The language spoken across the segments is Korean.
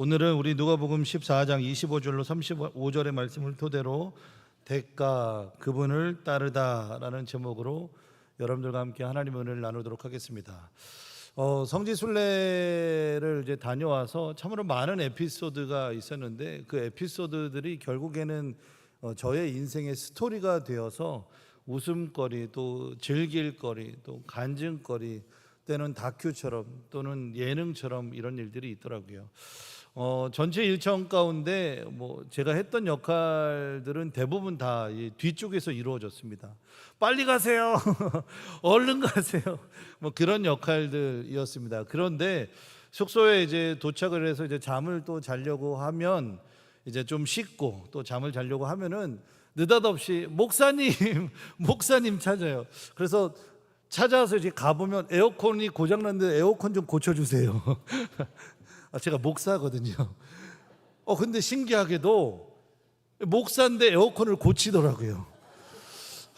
오늘은 우리 누가복음 14장 25절로 35절의 말씀을 토대로 대가 그분을 따르다라는 제목으로 여러분들과 함께 하나님의 은혜를 나누도록 하겠습니다. 어, 성지 순례를 이제 다녀와서 참으로 많은 에피소드가 있었는데 그 에피소드들이 결국에는 어, 저의 인생의 스토리가 되어서 웃음거리 또 즐길거리 또 간증거리 때는 다큐처럼 또는 예능처럼 이런 일들이 있더라고요. 어, 전체 일정 가운데 뭐 제가 했던 역할들은 대부분 다이 뒤쪽에서 이루어졌습니다. 빨리 가세요. 얼른 가세요. 뭐 그런 역할들이었습니다. 그런데 숙소에 이제 도착을 해서 이제 잠을 또 자려고 하면 이제 좀 씻고 또 잠을 자려고 하면은 느닷없이 목사님, 목사님 찾아요. 그래서 찾아와서 이제 가보면 에어컨이 고장났는데 에어컨 좀 고쳐주세요. 아, 제가 목사거든요. 어, 근데 신기하게도 목사인데 에어컨을 고치더라고요.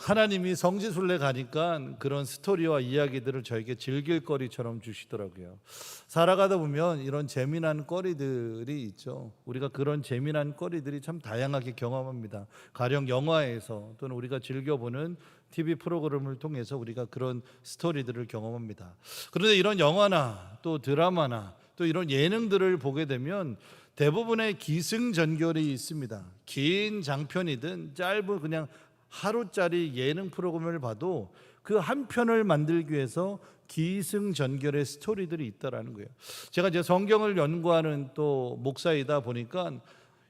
하나님이 성지순례 가니까 그런 스토리와 이야기들을 저에게 즐길 거리처럼 주시더라고요. 살아가다 보면 이런 재미난 거리들이 있죠. 우리가 그런 재미난 거리들이 참 다양하게 경험합니다. 가령 영화에서 또는 우리가 즐겨보는 TV 프로그램을 통해서 우리가 그런 스토리들을 경험합니다. 그런데 이런 영화나 또 드라마나 또 이런 예능들을 보게 되면 대부분의 기승전결이 있습니다. 긴 장편이든 짧은 그냥 하루짜리 예능 프로그램을 봐도 그 한 편을 만들기 위해서 기승전결의 스토리들이 있다라는 거예요. 제가 이제 성경을 연구하는 또 목사이다 보니까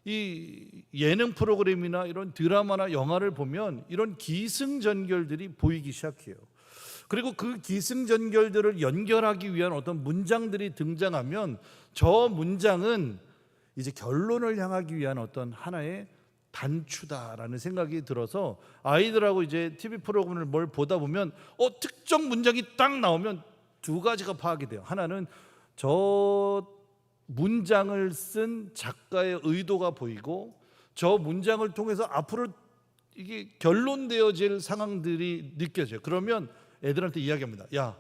이 예능 프로그램이나 이런 드라마나 영화를 보면 이런 기승전결들이 보이기 시작해요. 그리고 그 기승전결들을 연결하기 위한 어떤 문장들이 등장하면 저 문장은 이제 결론을 향하기 위한 어떤 하나의 단추다라는 생각이 들어서 아이들하고 이제 TV 프로그램을 뭘 보다 보면 어 특정 문장이 딱 나오면 두 가지가 파악이 돼요. 하나는 저 문장을 쓴 작가의 의도가 보이고 저 문장을 통해서 앞으로 이게 결론되어질 상황들이 느껴져요. 그러면 애들한테 이야기합니다. 야,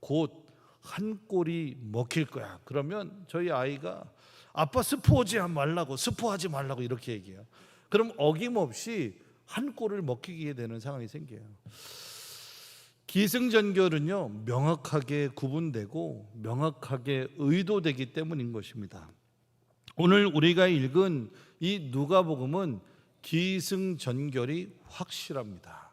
곧 한 골이 먹힐 거야. 그러면 저희 아이가 아빠 스포하지 말라고 스포하지 말라고 이렇게 얘기해요. 그럼 어김없이 한 골을 먹히게 되는 상황이 생겨요. 기승전결은요 명확하게 구분되고 명확하게 의도되기 때문인 것입니다. 오늘 우리가 읽은 이 누가복음은 기승전결이 확실합니다.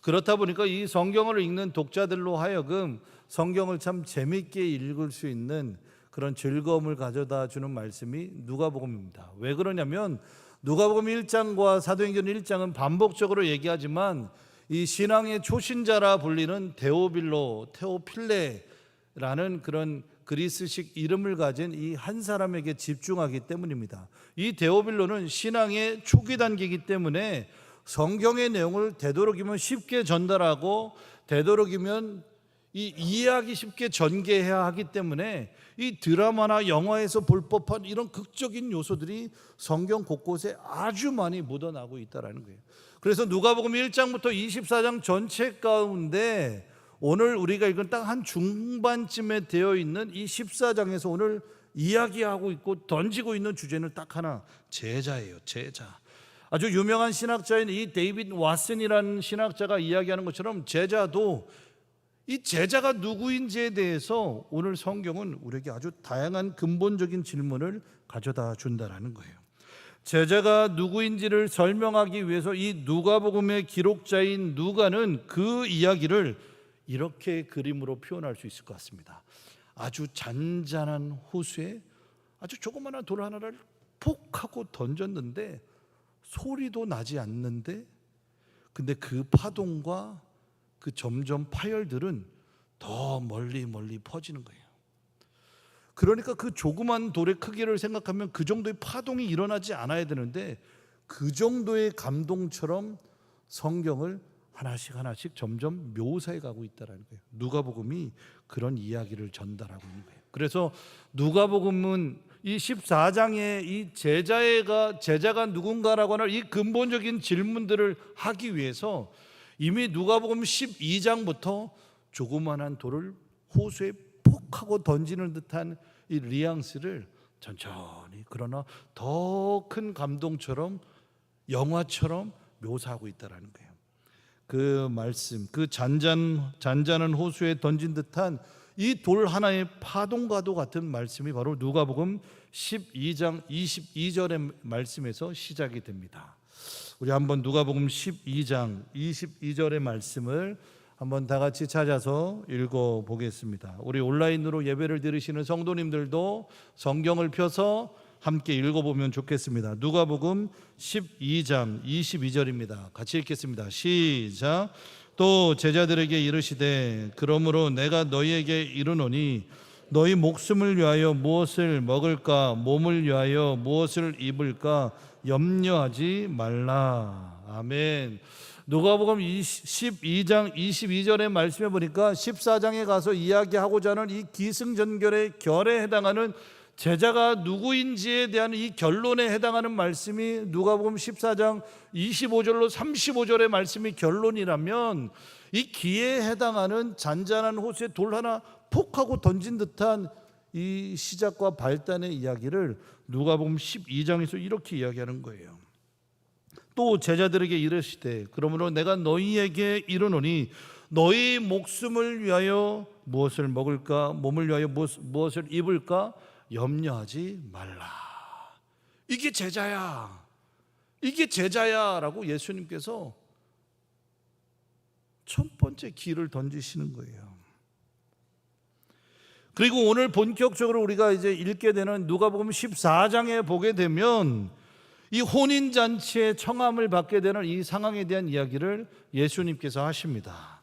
그렇다 보니까 이 성경을 읽는 독자들로 하여금 성경을 참 재밌게 읽을 수 있는 그런 즐거움을 가져다 주는 말씀이 누가복음입니다. 왜 그러냐면 누가복음 1장과 사도행전 1장은 반복적으로 얘기하지만 이 신앙의 초신자라 불리는 데오빌로 테오필레라는 그런 그리스식 이름을 가진 이 한 사람에게 집중하기 때문입니다. 이 데오빌로는 신앙의 초기 단계이기 때문에 성경의 내용을 되도록이면 쉽게 전달하고 되도록이면 이 이해하기 쉽게 전개해야 하기 때문에 이 드라마나 영화에서 볼 법한 이런 극적인 요소들이 성경 곳곳에 아주 많이 묻어나고 있다라는 거예요. 그래서 누가복음 1장부터 24장 전체 가운데 오늘 우리가 읽은 딱 한 중반쯤에 되어 있는 이 14장에서 오늘 이야기하고 있고 던지고 있는 주제는 딱 하나 제자예요. 제자. 아주 유명한 신학자인 이 데이빗 왓슨이라는 신학자가 이야기하는 것처럼 제자도 이 제자가 누구인지에 대해서 오늘 성경은 우리에게 아주 다양한 근본적인 질문을 가져다 준다라는 거예요. 제자가 누구인지를 설명하기 위해서 이 누가복음의 기록자인 누가는 그 이야기를 이렇게 그림으로 표현할 수 있을 것 같습니다. 아주 잔잔한 호수에 아주 조그마한 돌 하나를 폭 하고 던졌는데 소리도 나지 않는데 근데 그 파동과 그 점점 파열들은 더 멀리 멀리 퍼지는 거예요. 그러니까 그 조그만 돌의 크기를 생각하면 그 정도의 파동이 일어나지 않아야 되는데 그 정도의 감동처럼 성경을 하나씩 하나씩 점점 묘사해 가고 있다라는 거예요. 누가복음이 그런 이야기를 전달하고 있는 거예요. 그래서 누가복음은 이 14장에 이 제자가 제자가 누군가라고 하는 이 근본적인 질문들을 하기 위해서 이미 누가복음 12장부터 조그만한 돌을 호수에 폭 하고 던지는 듯한 이 리앙스를 천천히 그러나 더 큰 감동처럼 영화처럼 묘사하고 있다라는 거예요. 그 말씀, 그 잔잔 잔잔한 호수에 던진 듯한 이 돌 하나의 파동과도 같은 말씀이 바로 누가복음 12장 22절의 말씀에서 시작이 됩니다. 우리 한번 누가복음 12장 22절의 말씀을 한번 다 같이 찾아서 읽어 보겠습니다. 우리 온라인으로 예배를 들으시는 성도님들도 성경을 펴서 함께 읽어 보면 좋겠습니다. 누가복음 12장 22절입니다. 같이 읽겠습니다. 시작. 또 제자들에게 이르시되 그러므로 내가 너희에게 이르노니 너희 목숨을 위하여 무엇을 먹을까 몸을 위하여 무엇을 입을까 염려하지 말라. 아멘. 누가복음 12장 22절의 말씀에 보니까 14장에 가서 이야기하고자 하는 이 기승전결의 결에 해당하는 제자가 누구인지에 대한 이 결론에 해당하는 말씀이 누가복음 14장 25절로 35절의 말씀이 결론이라면 이 기에 해당하는 잔잔한 호수에 돌 하나 폭 하고 던진 듯한 이 시작과 발단의 이야기를 누가복음 12장에서 이렇게 이야기하는 거예요. 또 제자들에게 이르시되 그러므로 내가 너희에게 이르노니 너희 목숨을 위하여 무엇을 먹을까 몸을 위하여 무엇- 무엇을 입을까 염려하지 말라. 이게 제자야. 이게 제자야라고 예수님께서 첫 번째 길을 던지시는 거예요. 그리고 오늘 본격적으로 우리가 이제 읽게 되는 누가복음 14장에 보게 되면 이 혼인 잔치의 청함을 받게 되는 이 상황에 대한 이야기를 예수님께서 하십니다.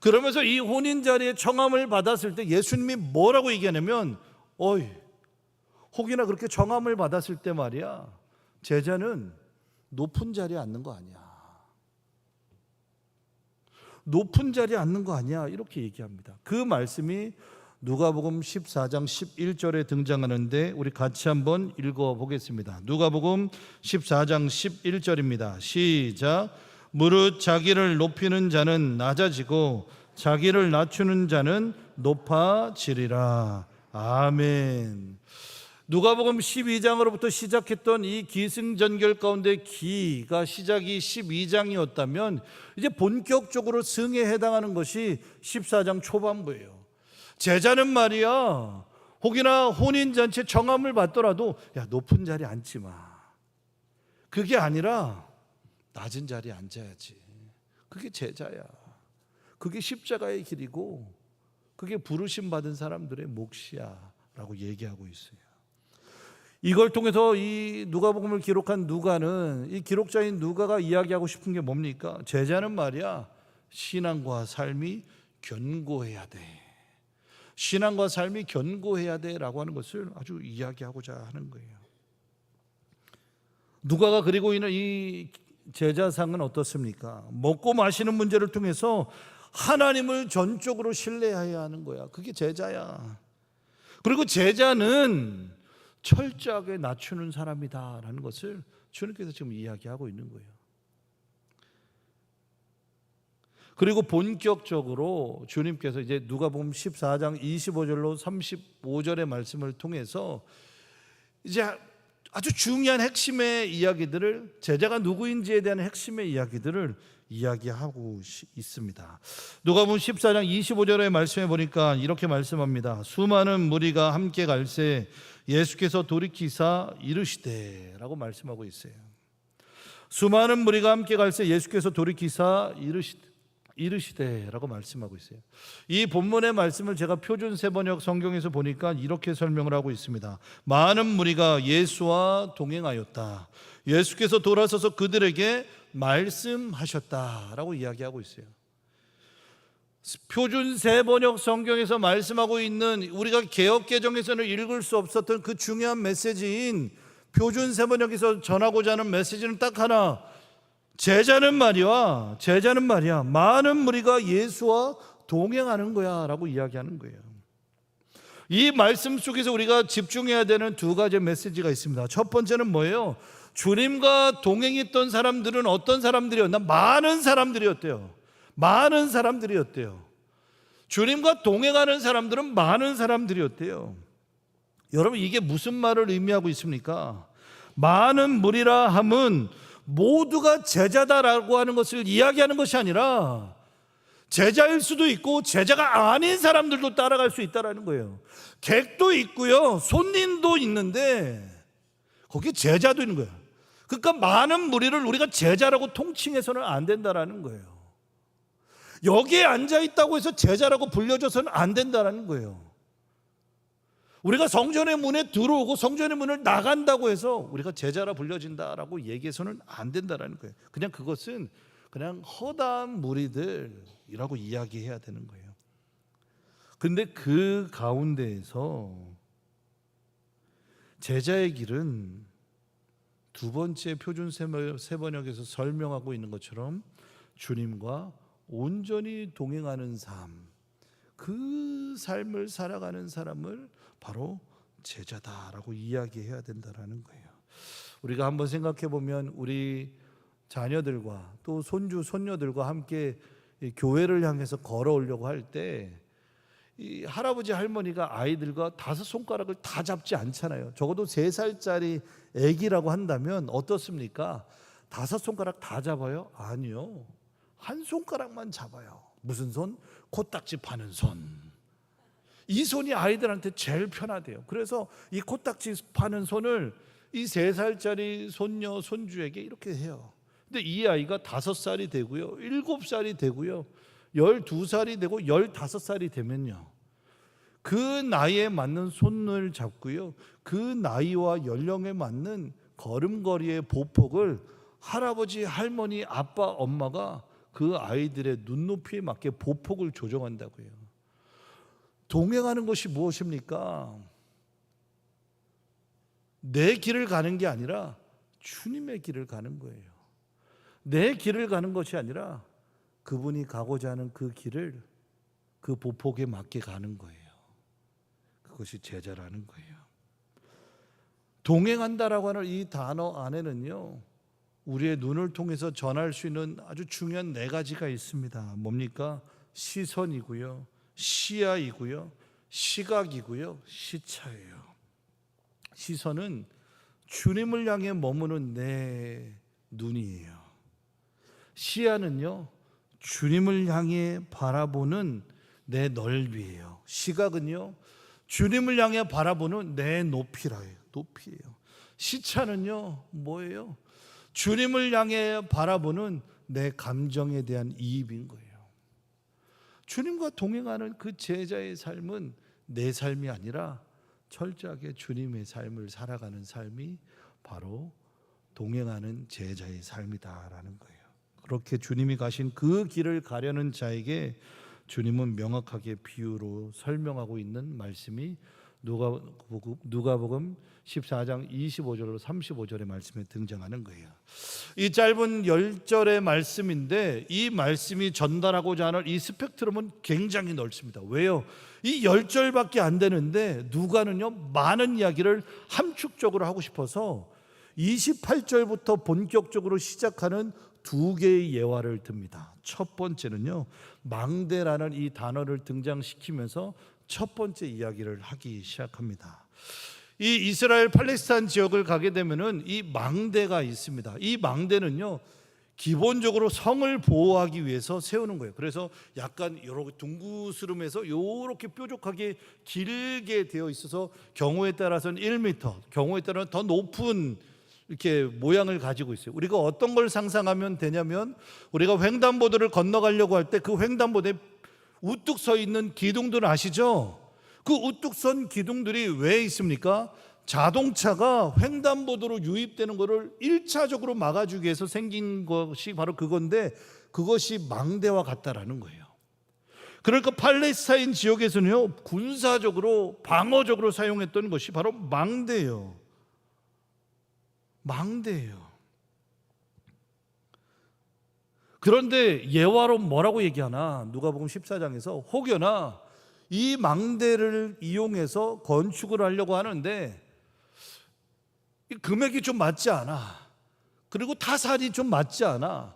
그러면서 이 혼인 자리에 청함을 받았을 때 예수님이 뭐라고 얘기하냐면 어이 혹이나 그렇게 청함을 받았을 때 말이야 제자는 높은 자리에 앉는 거 아니야. 높은 자리에 앉는 거 아니야. 이렇게 얘기합니다. 그 말씀이 누가복음 14장 11절에 등장하는데 우리 같이 한번 읽어 보겠습니다. 누가복음 14장 11절입니다. 시작. 무릇 자기를 높이는 자는 낮아지고 자기를 낮추는 자는 높아지리라. 아멘. 누가복음 12장으로부터 시작했던 이 기승전결 가운데 기가 시작이 12장이었다면 이제 본격적으로 승에 해당하는 것이 14장 초반부예요. 제자는 말이야. 혹이나 혼인잔치 청함을 받더라도 야 높은 자리에 앉지 마. 그게 아니라 낮은 자리에 앉아야지. 그게 제자야. 그게 십자가의 길이고 그게 부르심 받은 사람들의 몫이야라고 얘기하고 있어요. 이걸 통해서 이 누가복음을 기록한 누가는 이 기록자인 누가가 이야기하고 싶은 게 뭡니까? 제자는 말이야 신앙과 삶이 견고해야 돼. 신앙과 삶이 견고해야 돼라고 하는 것을 아주 이야기하고자 하는 거예요. 누가가 그리고 있는 이 제자상은 어떻습니까? 먹고 마시는 문제를 통해서 하나님을 전적으로 신뢰해야 하는 거야. 그게 제자야. 그리고 제자는 철저하게 낮추는 사람이다라는 것을 주님께서 지금 이야기하고 있는 거예요. 그리고 본격적으로 주님께서 이제 누가복음 14장 25절로 35절의 말씀을 통해서 이제 아주 중요한 핵심의 이야기들을 제자가 누구인지에 대한 핵심의 이야기들을 이야기하고 있습니다. 누가복음 14장 25절의 말씀에 보니까 이렇게 말씀합니다. 수많은 무리가 함께 갈새 예수께서 돌이키사 이르시되라고 말씀하고 있어요. 수많은 무리가 함께 갈새 예수께서 돌이키사 이르시되 이르시되라고 말씀하고 있어요. 이 본문의 말씀을 제가 표준 세번역 성경에서 보니까 이렇게 설명을 하고 있습니다. 많은 무리가 예수와 동행하였다. 예수께서 돌아서서 그들에게 말씀하셨다라고 이야기하고 있어요. 표준 세번역 성경에서 말씀하고 있는 우리가 개혁 개정에서는 읽을 수 없었던 그 중요한 메시지인 표준 세번역에서 전하고자 하는 메시지는 딱 하나. 제자는 말이야. 제자는 말이야. 많은 무리가 예수와 동행하는 거야 라고 이야기하는 거예요. 이 말씀 속에서 우리가 집중해야 되는 두 가지 메시지가 있습니다. 첫 번째는 뭐예요? 주님과 동행했던 사람들은 어떤 사람들이었나? 많은 사람들이었대요. 많은 사람들이었대요. 주님과 동행하는 사람들은 많은 사람들이었대요. 여러분 이게 무슨 말을 의미하고 있습니까? 많은 무리라 함은 모두가 제자다라고 하는 것을 이야기하는 것이 아니라 제자일 수도 있고 제자가 아닌 사람들도 따라갈 수 있다라는 거예요. 객도 있고요. 손님도 있는데 거기에 제자도 있는 거예요. 그러니까 많은 무리를 우리가 제자라고 통칭해서는 안 된다라는 거예요. 여기에 앉아 있다고 해서 제자라고 불려줘서는 안 된다라는 거예요. 우리가 성전의 문에 들어오고 성전의 문을 나간다고 해서 우리가 제자라 불려진다라고 얘기해서는 안 된다라는 거예요. 그냥 그것은 그냥 허다한 무리들이라고 이야기해야 되는 거예요. 근데 그 가운데에서 제자의 길은 두 번째 표준 세번역에서 설명하고 있는 것처럼 주님과 온전히 동행하는 삶, 그 삶을 살아가는 사람을 바로 제자다라고 이야기해야 된다라는 거예요. 우리가 한번 생각해 보면 우리 자녀들과 또 손주 손녀들과 함께 이 교회를 향해서 걸어오려고 할 때 이 할아버지 할머니가 아이들과 다섯 손가락을 다 잡지 않잖아요. 적어도 세 살짜리 아기라고 한다면 어떻습니까? 다섯 손가락 다 잡아요? 아니요. 한 손가락만 잡아요. 무슨 손? 코딱지 파는 손. 이 손이 아이들한테 제일 편하대요. 그래서 이 코딱지 파는 손을 이 세 살짜리 손녀 손주에게 이렇게 해요. 근데 이 아이가 다섯 살이 되고요, 일곱 살이 되고요, 열두 살이 되고 열다섯 살이 되면요. 그 나이에 맞는 손을 잡고요. 그 나이와 연령에 맞는 걸음걸이의 보폭을 할아버지, 할머니, 아빠, 엄마가 그 아이들의 눈높이에 맞게 보폭을 조정한다고요. 동행하는 것이 무엇입니까? 내 길을 가는 게 아니라 주님의 길을 가는 거예요. 내 길을 가는 것이 아니라 그분이 가고자 하는 그 길을 그 보폭에 맞게 가는 거예요. 그것이 제자라는 거예요. 동행한다라고 하는 이 단어 안에는요. 우리의 눈을 통해서 전할 수 있는 아주 중요한 네 가지가 있습니다. 뭡니까? 시선이고요. 시야이고요. 시각이고요. 시차예요. 시선은 주님을 향해 머무는 내 눈이에요. 시야는요. 주님을 향해 바라보는 내 넓이에요. 시각은요. 주님을 향해 바라보는 내 높이라요. 높이예요. 시차는요. 뭐예요? 주님을 향해 바라보는 내 감정에 대한 이입인 거예요. 주님과 동행하는 그 제자의 삶은 내 삶이 아니라 철저하게 주님의 삶을 살아가는 삶이 바로 동행하는 제자의 삶이다라는 거예요. 그렇게 주님이 가신 그 길을 가려는 자에게 주님은 명확하게 비유로 설명하고 있는 말씀이 누가복음, 누가복음 14장 25절로 35절의 말씀에 등장하는 거예요. 이 짧은 10절의 말씀인데 이 말씀이 전달하고자 하는 이 스펙트럼은 굉장히 넓습니다. 왜요? 이 10절밖에 안 되는데 누가는요 많은 이야기를 함축적으로 하고 싶어서 28절부터 본격적으로 시작하는 두 개의 예화를 듭니다. 첫 번째는요, 망대라는 이 단어를 등장시키면서 첫 번째 이야기를 하기 시작합니다. 이 이스라엘 팔레스타인 지역을 가게 되면은 이 망대가 있습니다. 이 망대는요, 기본적으로 성을 보호하기 위해서 세우는 거예요. 그래서 약간 이렇게 둥구스름해서 이렇게 뾰족하게 길게 되어 있어서 경우에 따라서는 1m, 경우에 따라서는 더 높은 이렇게 모양을 가지고 있어요. 우리가 어떤 걸 상상하면 되냐면 우리가 횡단보도를 건너가려고 할 때 그 횡단보도에 우뚝 서 있는 기둥들 아시죠? 그 우뚝 선 기둥들이 왜 있습니까? 자동차가 횡단보도로 유입되는 것을 1차적으로 막아주기 위해서 생긴 것이 바로 그건데 그것이 망대와 같다라는 거예요. 그러니까 팔레스타인 지역에서는요 군사적으로 방어적으로 사용했던 것이 바로 망대예요. 망대예요. 그런데 예화로 뭐라고 얘기하나? 누가복음 14장에서 혹여나 이 망대를 이용해서 건축을 하려고 하는데 이 금액이 좀 맞지 않아. 그리고 타산이 좀 맞지 않아.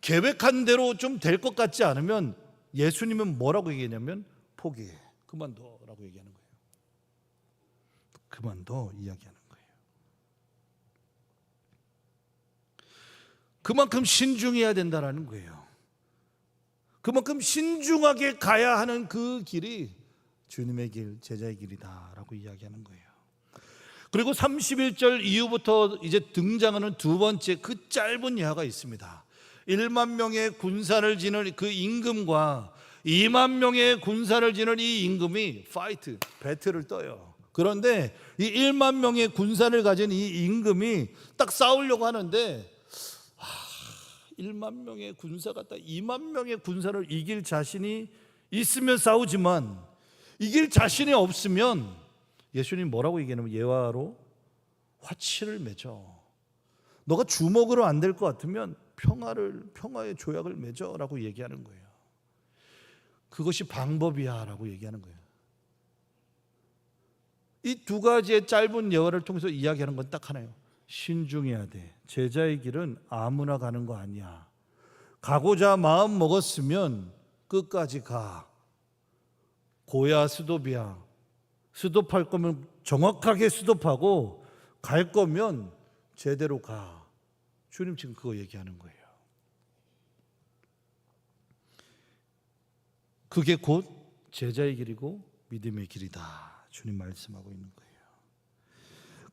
계획한 대로 좀 될 것 같지 않으면 예수님은 뭐라고 얘기했냐면 포기해. 그만둬라고 얘기하는 거예요. 그만둬 이야기하는 거예요. 그만큼 신중해야 된다라는 거예요. 그만큼 신중하게 가야 하는 그 길이 주님의 길, 제자의 길이다라고 이야기하는 거예요. 그리고 31절 이후부터 이제 등장하는 두 번째 그 짧은 예화가 있습니다. 1만 명의 군사를 지는 그 임금과 2만 명의 군사를 지는 이 임금이 파이트, 배틀을 떠요. 그런데 이 1만 명의 군사를 가진 이 임금이 딱 싸우려고 하는데 1만 명의 군사가 딱 2만 명의 군사를 이길 자신이 있으면 싸우지만 이길 자신이 없으면 예수님 뭐라고 얘기하냐면 예화로 화치를 맺어. 너가 주먹으로 안 될 것 같으면 평화를 평화의 조약을 맺어라고 얘기하는 거예요. 그것이 방법이야라고 얘기하는 거예요. 이 두 가지의 짧은 예화를 통해서 이야기하는 건 딱 하나예요. 신중해야 돼. 제자의 길은 아무나 가는 거 아니야. 가고자 마음 먹었으면 끝까지 가. 고야 스톱이야. 스톱할 거면 정확하게 스톱하고 갈 거면 제대로 가. 주님 지금 그거 얘기하는 거예요. 그게 곧 제자의 길이고 믿음의 길이다. 주님 말씀하고 있는 거예요.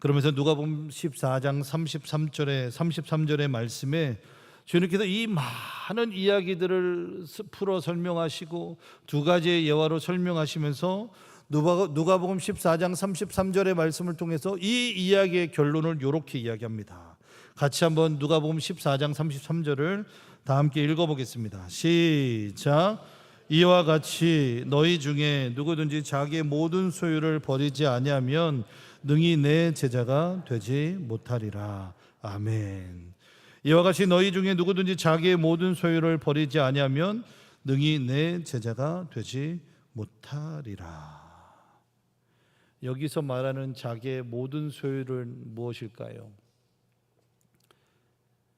그러면서 누가복음 14장 33절에 33절의 말씀에 주님께서 이 많은 이야기들을 풀어 설명하시고 두 가지의 예화로 설명하시면서 누가- 누가복음 14장 33절의 말씀을 통해서 이 이야기의 결론을 이렇게 이야기합니다. 같이 한번 누가복음 14장 33절을 다 함께 읽어보겠습니다. 시작. 이와 같이 너희 중에 누구든지 자기의 모든 소유를 버리지 아니하면 능히 내 제자가 되지 못하리라. 아멘. 이와 같이 너희 중에 누구든지 자기의 모든 소유를 버리지 아니하면 능히 내 제자가 되지 못하리라. 여기서 말하는 자기의 모든 소유를 무엇일까요?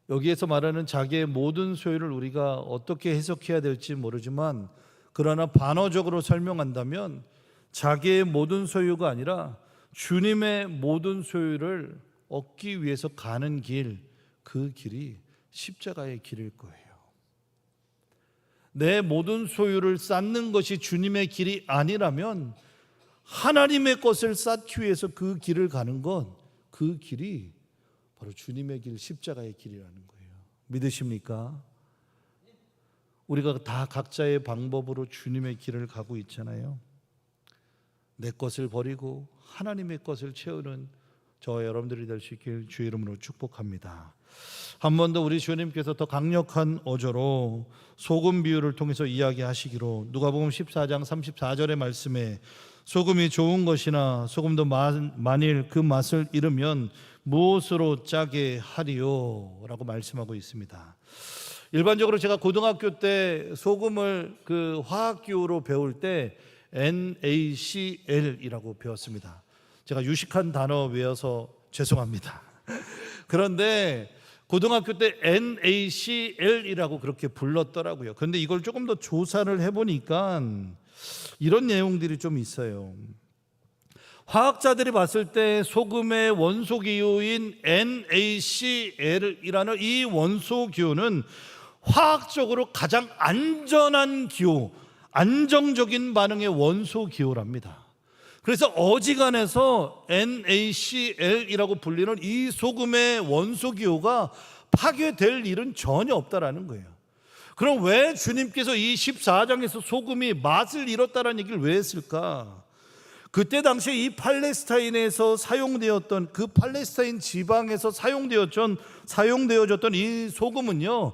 여기에서 말하는 자기의 모든 소유를 우리가 어떻게 해석해야 될지 모르지만 그러나 반어적으로 설명한다면 자기의 모든 소유가 아니라 주님의 모든 소유를 얻기 위해서 가는 길, 그 길이 십자가의 길일 거예요. 내 모든 소유를 쌓는 것이 주님의 길이 아니라면 하나님의 것을 쌓기 위해서 그 길을 가는 건 그 길이 바로 주님의 길, 십자가의 길이라는 거예요. 믿으십니까? 우리가 다 각자의 방법으로 주님의 길을 가고 있잖아요. 내 것을 버리고 하나님의 것을 채우는 저 여러분들이 될 수 있길 주의 이름으로 축복합니다. 한 번 더 우리 주님께서 더 강력한 어조로 소금 비유를 통해서 이야기하시기로 누가복음 14장 34절의 말씀에 소금이 좋은 것이나 소금도 마- 만일 그 맛을 잃으면 무엇으로 짜게 하리요라고 말씀하고 있습니다. 일반적으로 제가 고등학교 때 소금을 그 화학 기호로 배울 때 NaCl이라고 배웠습니다. 제가 유식한 단어 외워서 죄송합니다. 그런데 고등학교 때 NaCl이라고 그렇게 불렀더라고요. 그런데 이걸 조금 더 조사를 해보니까 이런 내용들이 좀 있어요. 화학자들이 봤을 때 소금의 원소 기호인 NaCl이라는 이 원소 기호는 화학적으로 가장 안전한 기호, 안정적인 반응의 원소 기호랍니다. 그래서 어지간해서 NaCl이라고 불리는 이 소금의 원소 기호가 파괴될 일은 전혀 없다라는 거예요. 그럼 왜 주님께서 이 14장에서 소금이 맛을 잃었다는 얘기를 왜 했을까? 그때 당시에 이 팔레스타인에서 사용되었던 그 팔레스타인 지방에서 사용되었던 사용되어졌던 이 소금은요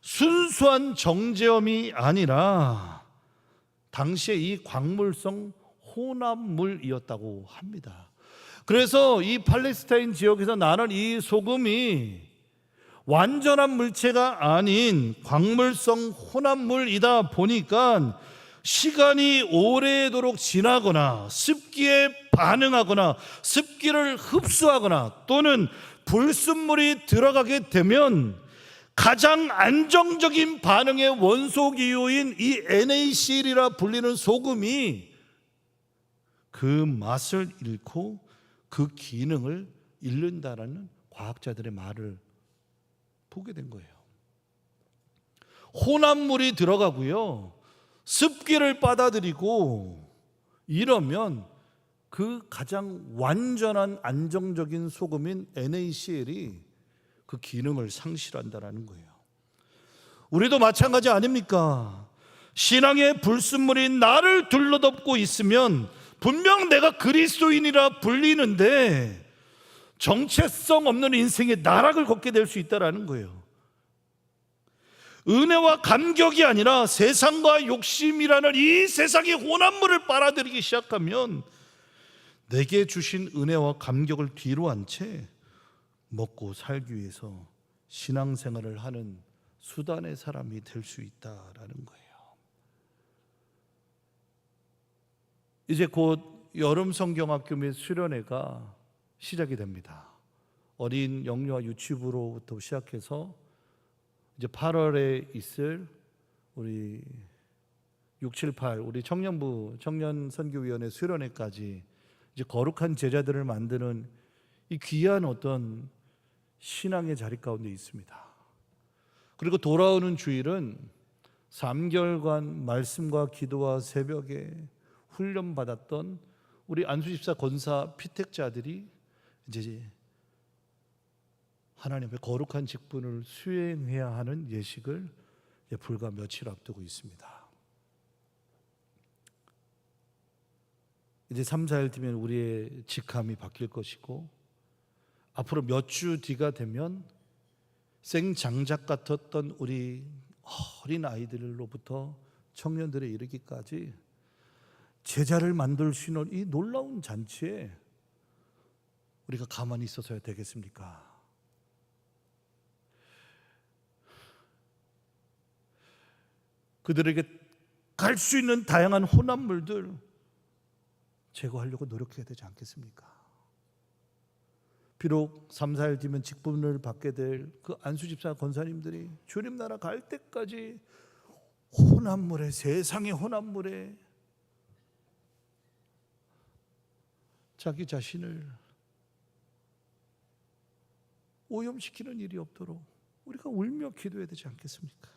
순수한 정제염이 아니라 당시에 이 광물성 혼합물이었다고 합니다. 그래서 이 팔레스타인 지역에서 나는 이 소금이 완전한 물체가 아닌 광물성 혼합물이다 보니까 시간이 오래도록 지나거나 습기에 반응하거나 습기를 흡수하거나 또는 불순물이 들어가게 되면 가장 안정적인 반응의 원소 기호인 이 NaCl이라 불리는 소금이 그 맛을 잃고 그 기능을 잃는다라는 과학자들의 말을 보게 된 거예요. 혼합물이 들어가고요. 습기를 빨아들이고 이러면 그 가장 완전한 안정적인 소금인 NaCl이 그 기능을 상실한다라는 거예요. 우리도 마찬가지 아닙니까? 신앙의 불순물이 나를 둘러덮고 있으면 분명 내가 그리스도인이라 불리는데 정체성 없는 인생의 나락을 걷게 될 수 있다라는 거예요. 은혜와 감격이 아니라 세상과 욕심이라는 이 세상의 혼합물을 빨아들이기 시작하면 내게 주신 은혜와 감격을 뒤로 한채 먹고 살기 위해서 신앙생활을 하는 수단의 사람이 될 수 있다라는 거예요. 이제 곧 여름 성경학교 및 수련회가 시작이 됩니다. 어린 영유아 유치부로부터 시작해서 이제 8월에 있을 우리 6, 7, 8 우리 청년부 청년 선교위원회 수련회까지 이제 거룩한 제자들을 만드는 이 귀한 어떤 신앙의 자리 가운데 있습니다. 그리고 돌아오는 주일은 3개월간 말씀과 기도와 새벽에 훈련 받았던 우리 안수집사 권사 피택자들이 이제 하나님의 거룩한 직분을 수행해야 하는 예식을 불과 며칠 앞두고 있습니다. 이제 3, 4일 뒤면 우리의 직함이 바뀔 것이고 앞으로 몇 주 뒤가 되면 생장작 같았던 우리 어린 아이들로부터 청년들에 이르기까지 제자를 만들 수 있는 이 놀라운 잔치에 우리가 가만히 있어서야 되겠습니까? 그들에게 갈 수 있는 다양한 혼합물들 제거하려고 노력해야 되지 않겠습니까? 비록 3, 4일 뒤면 직분을 받게 될 그 안수집사 권사님들이 주님 나라 갈 때까지 혼합물에 세상의 혼합물에 자기 자신을 오염시키는 일이 없도록 우리가 울며 기도해야 되지 않겠습니까?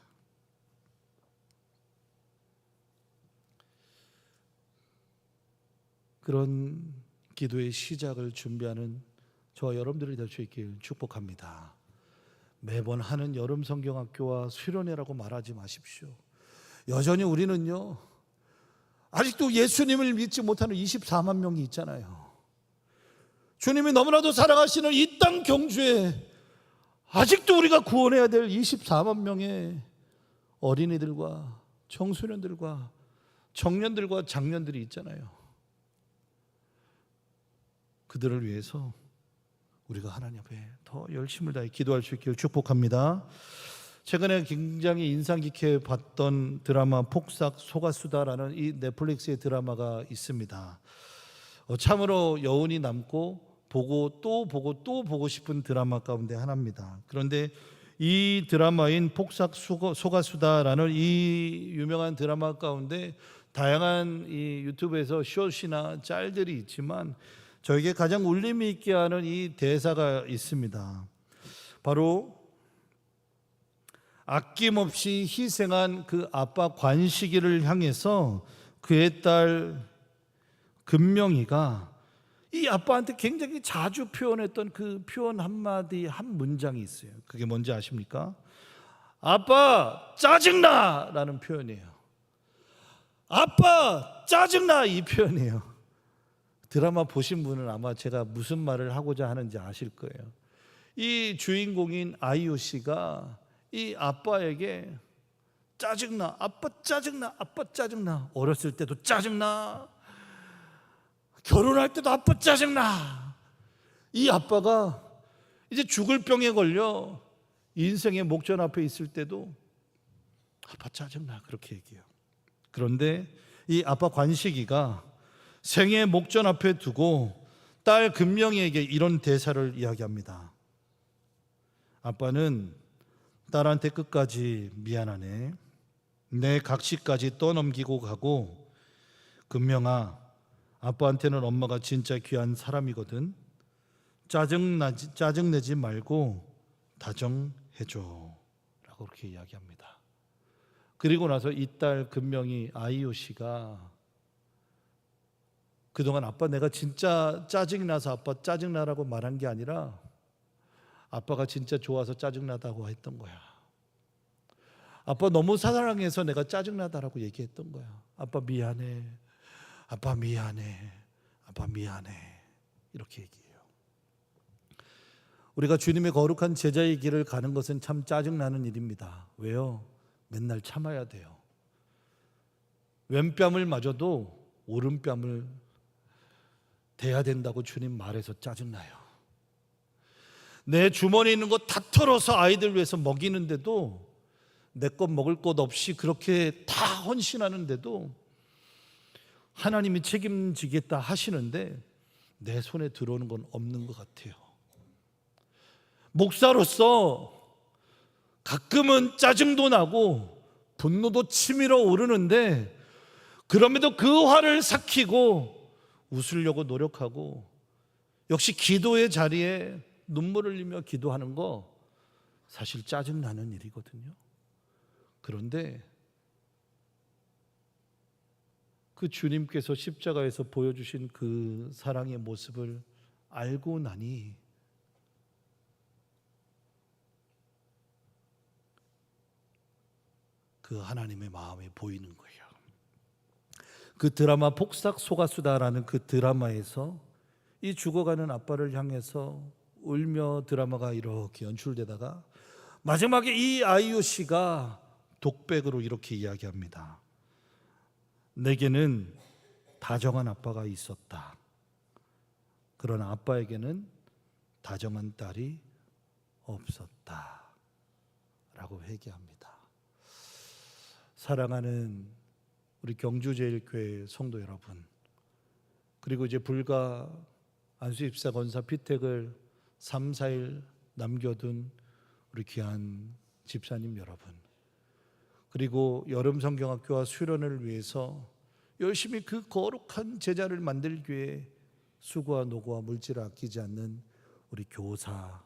그런 기도의 시작을 준비하는 저와 여러분들이 될 수 있길 축복합니다. 매번 하는 여름 성경학교와 수련회라고 말하지 마십시오. 여전히 우리는요, 아직도 예수님을 믿지 못하는 24만 명이 있잖아요. 주님이 너무나도 사랑하시는 이 땅 경주에 아직도 우리가 구원해야 될 24만 명의 어린이들과 청소년들과 청년들과 장년들이 있잖아요. 그들을 위해서 우리가 하나님 앞에 더 열심을 다해 기도할 수 있기를 축복합니다. 최근에 굉장히 인상 깊게 봤던 드라마 폭삭 소가수다라는 이 넷플릭스의 드라마가 있습니다. 어, 참으로 여운이 남고 보고 또 보고 또 보고 싶은 드라마 가운데 하나입니다. 그런데 이 드라마인 폭삭 소가수다라는 이 유명한 드라마 가운데 다양한 이 유튜브에서 숏이나 짤들이 있지만 저에게 가장 울림이 있게 하는 이 대사가 있습니다. 바로 아낌없이 희생한 그 아빠 관식이를 향해서 그의 딸 금명이가 이 아빠한테 굉장히 자주 표현했던 그 표현 한마디 한 문장이 있어요. 그게 뭔지 아십니까? 아빠 짜증나! 라는 표현이에요. 아빠 짜증나! 이 표현이에요. 드라마 보신 분은 아마 제가 무슨 말을 하고자 하는지 아실 거예요. 이 주인공인 아이유 씨가 이 아빠에게 짜증나, 아빠 짜증나, 아빠 짜증나. 어렸을 때도 짜증나. 결혼할 때도 아빠 짜증나. 이 아빠가 이제 죽을 병에 걸려 인생의 목전 앞에 있을 때도 아빠 짜증나. 그렇게 얘기해요. 그런데 이 아빠 관식이가 생의 목전 앞에 두고 딸 금명이에게 이런 대사를 이야기합니다. 아빠는 딸한테 끝까지 미안하네. 내 각시까지 떠넘기고 가고 금명아 아빠한테는 엄마가 진짜 귀한 사람이거든. 짜증 나지 짜증 내지 말고 다정해줘 라고 그렇게 이야기합니다. 그리고 나서 이 딸 금명이 아이오 씨가 그동안 아빠 내가 진짜 짜증이 나서 아빠 짜증 나라고 말한 게 아니라 아빠가 진짜 좋아서 짜증 나다고 했던 거야. 아빠 너무 사랑해서 내가 짜증 나다라고 얘기했던 거야. 아빠 미안해. 아빠 미안해. 아빠 미안해. 이렇게 얘기해요. 우리가 주님의 거룩한 제자의 길을 가는 것은 참 짜증 나는 일입니다. 왜요? 맨날 참아야 돼요. 왼뺨을 맞아도 오른뺨을 대야 된다고 주님 말해서 짜증나요. 내 주머니에 있는 거 다 털어서 아이들 위해서 먹이는데도 내 것 먹을 것 없이 그렇게 다 헌신하는데도 하나님이 책임지겠다 하시는데 내 손에 들어오는 건 없는 것 같아요. 목사로서 가끔은 짜증도 나고 분노도 치밀어 오르는데 그럼에도 그 화를 삭히고 웃으려고 노력하고 역시 기도의 자리에 눈물을 흘리며 기도하는 거 사실 짜증 나는 일이거든요. 그런데 그 주님께서 십자가에서 보여주신 그 사랑의 모습을 알고 나니 그 하나님의 마음이 보이는 거예요. 그 드라마 폭삭 소가수다라는 그 드라마에서 이 죽어가는 아빠를 향해서 울며 드라마가 이렇게 연출되다가 마지막에 이 아이유 씨가 독백으로 이렇게 이야기합니다. 내게는 다정한 아빠가 있었다. 그러나 아빠에게는 다정한 딸이 없었다. 라고 회개합니다. 사랑하는 우리 경주제일교회 성도 여러분, 그리고 이제 불과 안수입사 건사 피택을 3, 4일 남겨둔 우리 귀한 집사님 여러분, 그리고 여름 성경학교와 수련을 위해서 열심히 그 거룩한 제자를 만들기 위해 수고와 노고와 물질을 아끼지 않는 우리 교사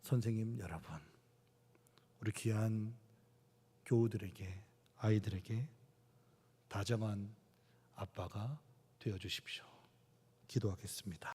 선생님 여러분, 우리 귀한 교우들에게 아이들에게 다정한 아빠가 되어 주십시오. 기도하겠습니다.